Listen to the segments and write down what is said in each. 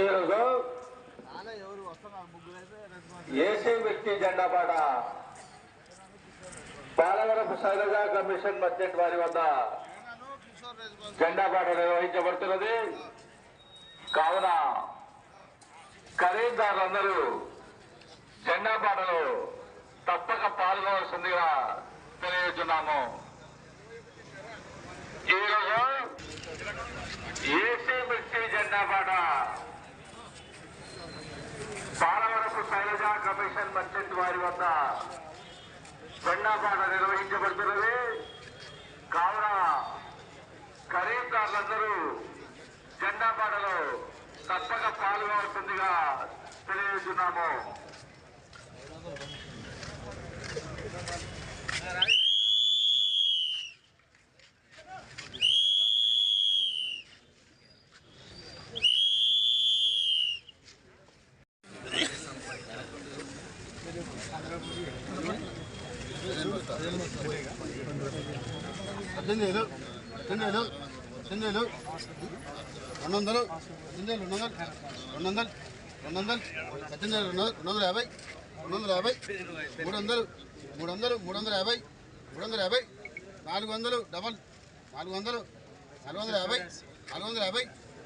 ఈరోజు ఏసీ వ్యక్తి జెండా పాట. పాలవరపు శైలజ కమిషన్ మధ్య వారి వద్ద జెండా పాట నిర్వహించబడుతున్నది. కావున ఖరీదారులందరూ జెండా పాటలో తప్పక పాల్గొనవలసిందిగా తెలియజేస్తున్నాము. ఈరోజు ఏసీ మిర్చి జెండా పాట పాలవరపు శైలజ కమిషన్ మర్చెంట్ వారి వద్ద జెండా నిర్వహించబడుతున్నది కావున ఖరీదారులందరూ జెండాపాటలో తప్పక పాల్గొవలసిందిగా తెలియజేస్తున్నాము. పద్దెనిమిది వేలు పద్దెనిమిది వేలు పద్దెనిమిది రెండు వందలు పద్దెనిమిది వేలు రెండు వందలు రెండు వందలు రెండు వందలు పద్దెనిమిది రెండు వందలు రెండు వందల యాభై రెండు వందల యాభై మూడు వందలు మూడు వందలు మూడు వందల యాభై మూడు వందల యాభై నాలుగు వందలు డబల్ నాలుగు వందలు నాలుగు వందల యాభై నాలుగు వందల యాభై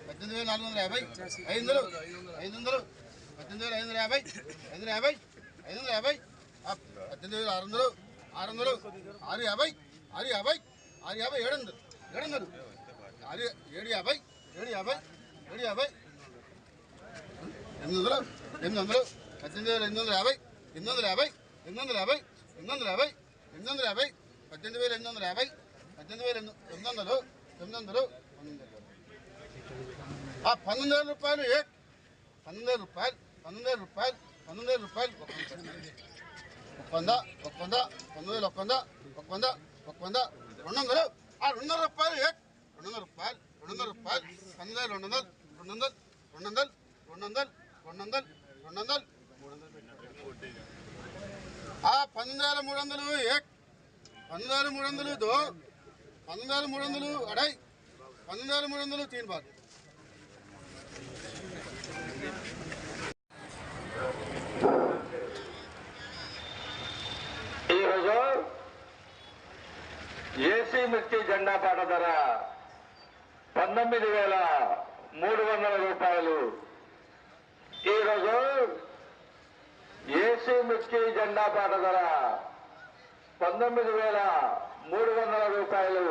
పద్దెనిమిది వేలు నాలుగు వందల యాభై ఐదు వందలు ఐదు వందలు పద్దెనిమిది వేలు ఐదు వందల యాభై ఐదు వందల యాభై ఐదు వందల యాభై పద్దెనిమిది వేలు ఆరు వందలు ఆరు వందలు ఆరు యాభై ఆరు యాభై ఆరు యాభై ఏడు వందలు ఏడు వందలు ఆరు ఏడు యాభై ఏడు యాభై ఏడు యాభై. ఎనిమిది వందలు ఎనిమిది వందలు పద్దెనిమిది వేల ఎనిమిది వందల యాభై ఎనిమిది వందల యాభై ఎనిమిది వందల యాభై ఎనిమిది వందల యాభై ఎనిమిది వందల యాభై పద్దెనిమిది వేల ఎనిమిది వందల యాభై పద్దెనిమిది వేల ఎనిమిది వందలు తొమ్మిది వందలు పంతొమ్మిది ఆ పంతొమ్మిది వేల రూపాయలు ఏ? పంతొమ్మిది వేల రూపాయలు పంతొమ్మిది వేల రూపాయలు పంతొమ్మిది వేల రూపాయలు. ఒక వంద ఒక వంద పంతొమ్మిది వేల ఒక వంద ఒక వంద ఒక వంద రెండు వందలు ఆ రెండు వందల రూపాయలు ఏ రెండు వందల రూపాయలు రెండు వందల రూపాయలు పంతొమ్మిది వేల రెండు వందలు రెండు వందలు రెండు వందలు రెండు వందలు రెండు వందలు రెండు వందలు మూడు వందలు ఆ పంతొమ్మిది వేల మూడు వందలు ఏ పంతొమ్మిది వేల మూడు వందలు దో పంతొమ్మిది వేల మూడు వందలు అడై పంతొమ్మిది వేల మూడు వందలు తీన్ బాత్ ఈరోజు ఏసీ మిర్చి జెండా పాట ధర పంతొమ్మిది వేల మూడు వందల రూపాయలు. ఈరోజు ఏసీ మిర్చి జెండా పాట ధర పంతొమ్మిది వేల మూడు వందల రూపాయలు.